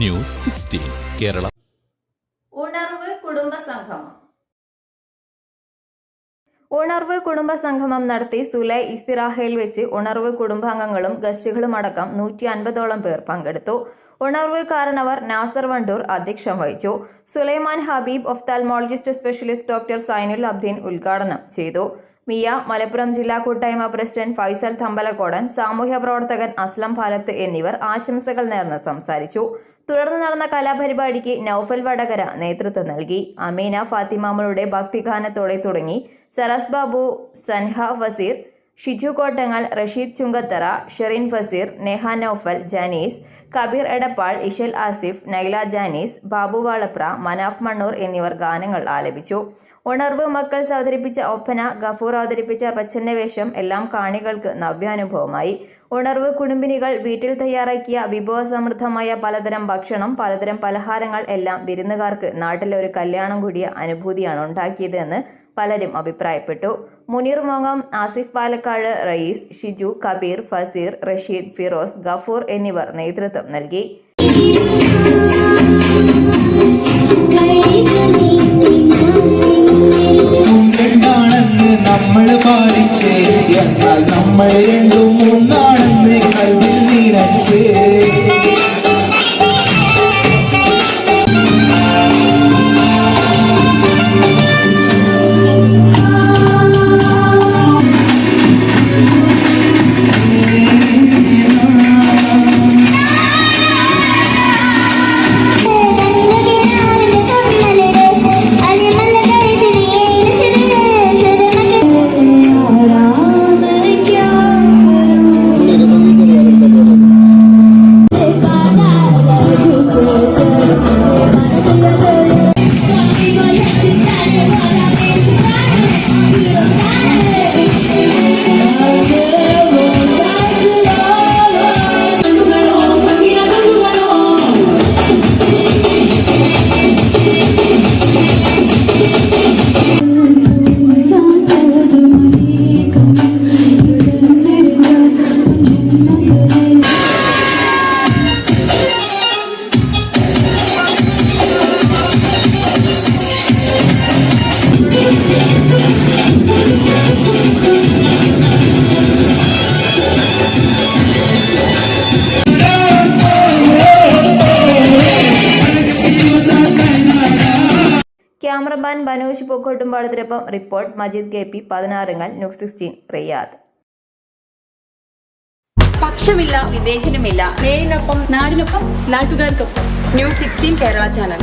News sixteen Kerala. ഉണർവ് കുടുംബ സംഗമം ഉണർവ് കുടുംബ സംഗമം നടത്തി സുലൈ ഇസ്തിറാഹയിൽ വെച്ച് ഉണർവ് കുടുംബാംഗങ്ങളും ഗസ്റ്റുകളും അടക്കം നൂറ്റി അൻപതോളം പേർ പങ്കെടുത്തു. ഉണർവ് കാരണവർ നാസർ വണ്ടൂർ അധ്യക്ഷം വഹിച്ചു. Sulaiman Habeeb ophthalmologist specialist doctor Zainul Abdeen ഉദ്ഘാടനം ചെയ്തു. മിയ മലപ്പുറം ജില്ലാ കൂട്ടായ്മ പ്രസിഡന്റ് ഫൈസൽ തമ്പലക്കോടൻ സാമൂഹ്യ പ്രവർത്തകൻ അസ്ലം പാലത്ത് എന്നിവർ ആശംസകൾ നേർന്ന് സംസാരിച്ചു. തുടർന്ന് നടന്ന കലാപരിപാടിക്ക് നൌഫൽ വടകര നേതൃത്വം നൽകി. അമീന ഫാത്തിമാമളുടെ ഭക്തിഗാനത്തോടെ തുടങ്ങി. സരസ് ബാബു സൻഹ ഫസീർ ഷിജു കോട്ടങ്ങൽ റഷീദ് ചുങ്കത്തറ ഷെറിൻ ഫസീർ നെഹ നൌഫൽ ജാനീസ് കബീർ എടപ്പാൾ ഇഷൽ ആസിഫ് നൈല ജാനീസ് ബാബു വാളപ്ര മനാഫ് മണ്ണൂർ എന്നിവർ ഗാനങ്ങൾ ആലപിച്ചു. ഉണർവ് മക്കൾ അവതരിപ്പിച്ച ഒപ്പന ഗഫൂർ അവതരിപ്പിച്ച പച്ചന്റെ വേഷം എല്ലാം കാണികൾക്ക് നവ്യാനുഭവമായി. ഉണർവ് കുടുംബിനികൾ വീട്ടിൽ തയ്യാറാക്കിയ വിഭവസമൃദ്ധമായ പലതരം ഭക്ഷണം പലതരം പലഹാരങ്ങൾ എല്ലാം വിരുന്നുകാർക്ക് നാട്ടിലെ ഒരു കല്യാണം കൂടിയ അനുഭൂതിയാണ് ഉണ്ടാക്കിയത് എന്ന് പലരും അഭിപ്രായപ്പെട്ടു. മുനീർ മോങ്ങം ആസിഫ് പാലക്കാട് റയീസ് ഷിജു കബീർ ഫസീർ റഷീദ് ഫിറോസ് ഗഫൂർ എന്നിവർ നേതൃത്വം നൽകി. ക്യാമറമാൻ ബനോജ് പൊക്കോട്ടുംപാടത്തിനൊപ്പം റിപ്പോർട്ട് മജീദ് കെ പി പതിനാറുങ്ങൾ ന്യൂസ് സിക്സ്റ്റീൻ റിയാദ്. പക്ഷമില്ല വിവേചനമില്ല. നേരിനൊപ്പം നാടിനൊപ്പം നാട്ടുകാർക്കൊപ്പം. News sixteen Kerala channel.